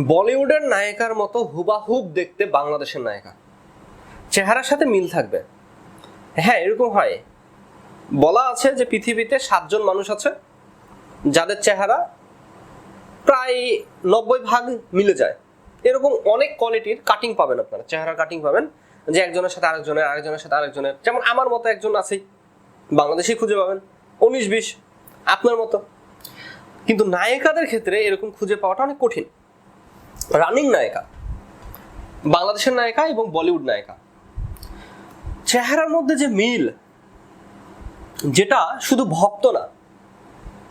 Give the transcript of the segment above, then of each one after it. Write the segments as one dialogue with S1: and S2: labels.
S1: বলিউডের নায়িকার মতো হুবাহুব দেখতে বাংলাদেশের নায়িকা। চেহারার সাথে মিল থাকবে। হ্যাঁ এরকম হয়। বলা আছে যে পৃথিবীতে সাতজন মানুষ আছে, যাদের চেহারা প্রায় নব্বই ভাগ মিলে যায়। এরকম অনেক কোয়ালিটির কাটিং পাবেন আপনারা। চেহারা কাটিং পাবেন যে একজনের সাথে আরেকজনের আরেকজনের সাথে আরেকজনের। যেমন আমার মতো একজন আছেই। বাংলাদেশেই খুঁজে পাবেন। উনিশ বিশ, আপনার মতো। কিন্তু নায়িকাদের ক্ষেত্রে এরকম খুঁজে পাওয়াটা অনেক কঠিন। রানিং নায়িকা, বাংলাদেশের নায়িকা এবং বলিউড নায়িকা। চেহারার মধ্যে যে মিল, যেটা শুধু ভক্ত না,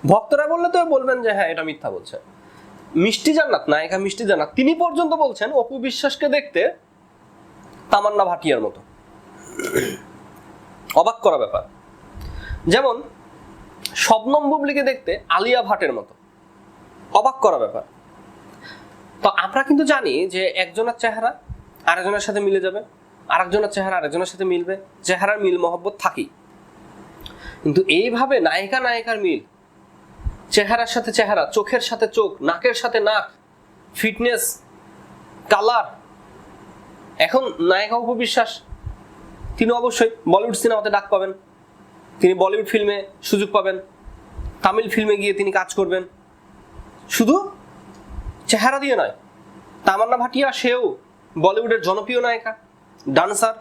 S1: ভক্তরা বললে তো বলবেন যে হ্যাঁ এটা মিথ্যা বলছে। মিষ্টি জান্নাত, নায়িকা মিষ্টি জান্নাত, তিনি পর্যন্ত বলছেন, অপু বিশ্বাসকে দেখতে তামান্না ভাটিয়ার মতো। অবাক করা ব্যাপার। যেমন, শবনম বুবলিকে দেখতে আলিয়া ভাটের মতো। অবাক করা ব্যাপার। তো আমরা কিন্তু জানি যে একজনের চেহারা আরেকজনের সাথে মিলে যাবে, আরেকজনের চেহারা আরেকজনের সাথে মিলবে, চেহারার মিল মহব্বত থাকি কিন্তু এইভাবে নায়িকা নায়িকার মিল, চেহারার সাথে চেহারা, চোখের সাথে চোখ, নাকের সাথে নাক, ফিটনেস, কালার, এখন নায়িকা উপবিশ্বাস, তিনি অবশ্যই বলিউড সিনেমাতে ডাক পাবেন, তিনি বলিউড ফিল্মে সুযোগ পাবেন, তামিল ফিল্মে গিয়ে তিনি কাজ করবেন। শুধু চেহারা দিয়ে নয়। তামান্না ভাটিয়া, সেও বলিউডের জনপ্রিয় নায়িকা, ডান্সার।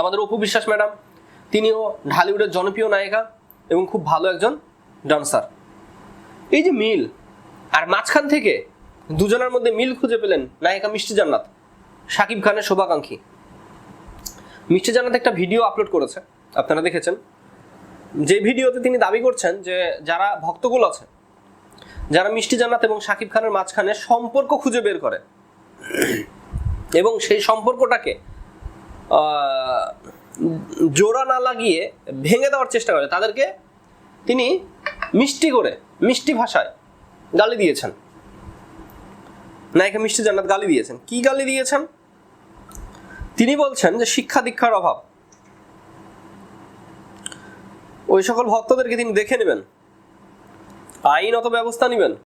S1: আমাদের অপু বিশ্বাস ম্যাডাম, তিনিও ঢালিউডের জনপ্রিয় নায়িকা এবং খুব ভালো একজন ডান্সার। এই যে মিল, আর মাঝখান থেকে দুজনের মধ্যে মিল খুঁজে পেলেন নায়িকা মিষ্টি জান্নাত, শাকিব খানের শোভাকাঙ্ক্ষী। মিষ্টি জান্নাত একটা ভিডিও আপলোড করেছে, আপনারা দেখেছেন। যে ভিডিওতে তিনি দাবি করছেন যে যারা ভক্তগুলো আছে যারা মিষ্টি জান্নাত এবং শাকিব খানের মাঝখানে সম্পর্ক খুঁজে বের করে। এবং সেই সম্পর্কটাকে জোড়া না লাগিয়ে ভেঙে দেওয়ার চেষ্টা করে। তাদেরকে তিনি মিষ্টি করে, মিষ্টি ভাষায় গালি দিয়েছেন। নায়িকা মিষ্টি জান্নাত গালি দিয়েছেন। কি গালি দিয়েছেন? তিনি বলছেন যে শিক্ষা দীক্ষার অভাব। ওই সকল ভক্তদেরকে তিনি দেখে নেবেন। আইনত ব্যবস্থা নেবেন?